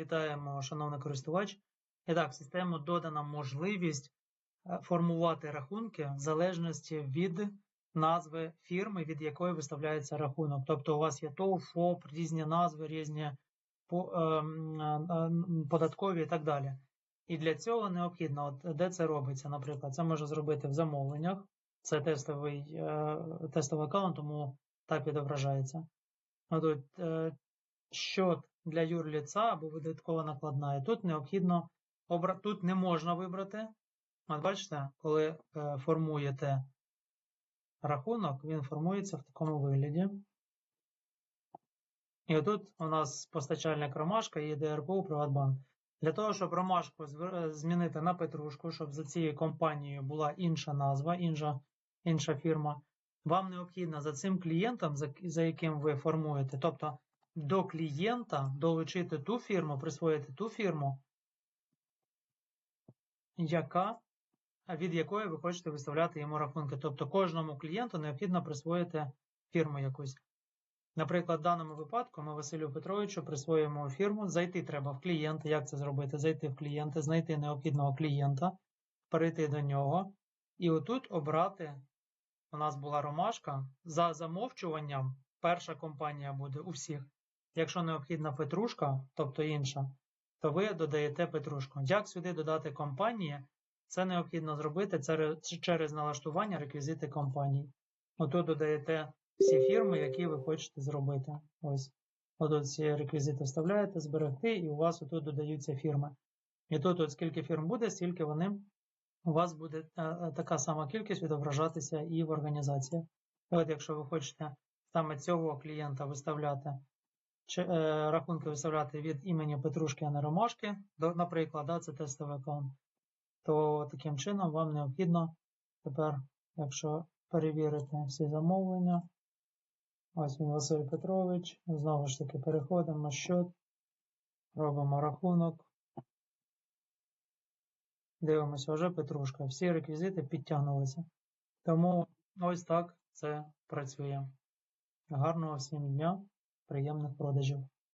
Вітаємо, шановний користувач. І так, в систему додана можливість е, формувати рахунки в залежності від назви фірми, від якої виставляється рахунок. Тобто у вас є ТОВ, ФОП, різні назви, різні е, е, податкові і так далі. І для цього необхідно, от де це робиться, наприклад, це можна зробити в замовленнях. Це тестовий, тестовий аккаунт, тому так відображається. Е, счет для юрліца або видаткова накладна. І тут необхідно тут не можна вибрати. От бачите, коли е, формуєте рахунок, він формується в такому вигляді. І отут у нас постачальник Ромашка і ДРПУ Приватбанк. Для того, щоб Ромашку е, змінити на Петрушку, щоб за цією компанією була інша назва, інша, інша фірма, вам необхідно за цим клієнтом, за яким ви формуєте, тобто до клієнта долучити ту фірму, присвоїти ту фірму, яка, від якої ви хочете виставляти йому рахунки. Тобто кожному клієнту необхідно присвоїти фірму якусь. Наприклад, в даному випадку ми Василю Петровичу присвоюємо фірму, зайти треба в клієнта. Як це зробити? Зайти в клієнта, знайти необхідного клієнта, перейти до нього. І отут обрати, у нас була ромашка, за замовчуванням перша компанія буде у всіх. Якщо необхідна петрушка, тобто інша, то ви додаєте петрушку. Як сюди додати компанії? Це необхідно зробити через налаштування реквізити компанії. Отут додаєте всі фірми, які ви хочете зробити. Ось. Отут всі реквізити вставляєте, зберегти, і у вас отут додаються фірми. І тут, от скільки фірм буде, стільки вони у вас буде е, е, така сама кількість відображатися і в організаціях. От якщо ви хочете саме цього клієнта виставляти, рахунки виставляти від імені Петрушки, а не Ромашки, наприклад, да, це тестовий аккаунт, то таким чином вам необхідно тепер, якщо перевірити всі замовлення, ось він Василь Петрович, знову ж таки переходимо счет, робимо рахунок. Дивимося, вже Петрушка. Всі реквізити підтягнулися. Тому ось так це працює. Гарного всім дня, приємних продажів.